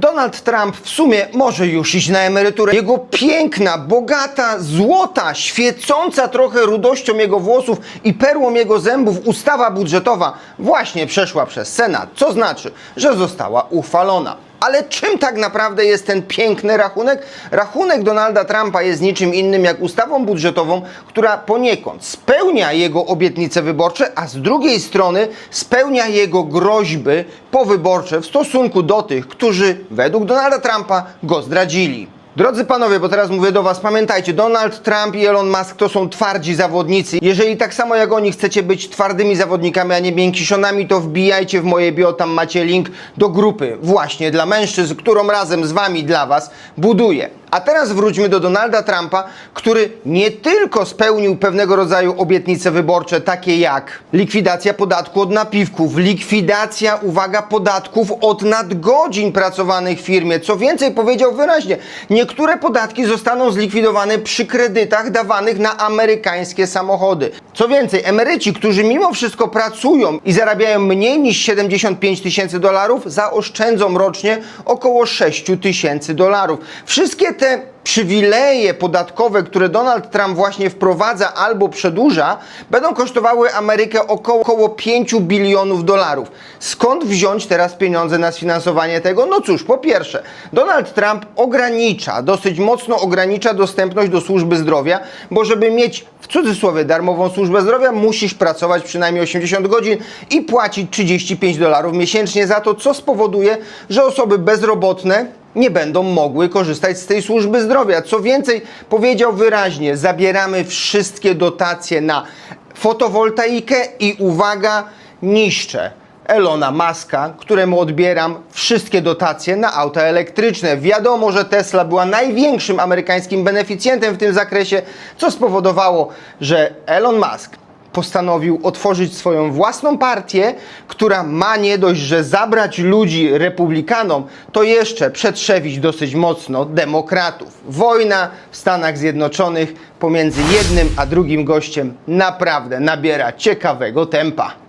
Donald Trump w sumie może już iść na emeryturę. Jego piękna, bogata, złota, świecąca trochę rudością jego włosów i perłą jego zębów ustawa budżetowa właśnie przeszła przez Senat, co znaczy, że została uchwalona. Ale czym tak naprawdę jest ten piękny rachunek? Rachunek Donalda Trumpa jest niczym innym jak ustawą budżetową, która poniekąd spełnia jego obietnice wyborcze, a z drugiej strony spełnia jego groźby powyborcze w stosunku do tych, którzy według Donalda Trumpa go zdradzili. Drodzy panowie, bo teraz mówię do was, pamiętajcie, Donald Trump i Elon Musk to są twardzi zawodnicy. Jeżeli tak samo jak oni chcecie być twardymi zawodnikami, a nie miękisionami, to wbijajcie w moje bio, tam macie link do grupy właśnie dla mężczyzn, którą razem z wami dla was buduję. A teraz wróćmy do Donalda Trumpa, który nie tylko spełnił pewnego rodzaju obietnice wyborcze, takie jak likwidacja podatku od napiwków, likwidacja, uwaga, podatków od nadgodzin pracowanych w firmie. Co więcej, powiedział wyraźnie, niektóre podatki zostaną zlikwidowane przy kredytach dawanych na amerykańskie samochody. Co więcej, emeryci, którzy mimo wszystko pracują i zarabiają mniej niż 75 tysięcy dolarów, zaoszczędzą rocznie około 6 tysięcy dolarów. Wszystkie te przywileje podatkowe, które Donald Trump właśnie wprowadza albo przedłuża, będą kosztowały Amerykę około, około 5 bilionów dolarów. Skąd wziąć teraz pieniądze na sfinansowanie tego? No cóż, po pierwsze, Donald Trump ogranicza, dosyć mocno ogranicza dostępność do służby zdrowia, bo żeby mieć w cudzysłowie darmową służbę zdrowia, musisz pracować przynajmniej 80 godzin i płacić 35 dolarów miesięcznie za to, co spowoduje, że osoby bezrobotne nie będą mogły korzystać z tej służby zdrowia. Co więcej, powiedział wyraźnie, zabieramy wszystkie dotacje na fotowoltaikę i uwaga, niszczę Elona Muska, któremu odbieram wszystkie dotacje na auta elektryczne. Wiadomo, że Tesla była największym amerykańskim beneficjentem w tym zakresie, co spowodowało, że Elon Musk postanowił otworzyć swoją własną partię, która ma nie dość, że zabrać ludzi republikanom, to jeszcze przetrzewić dosyć mocno demokratów. Wojna w Stanach Zjednoczonych pomiędzy jednym a drugim gościem naprawdę nabiera ciekawego tempa.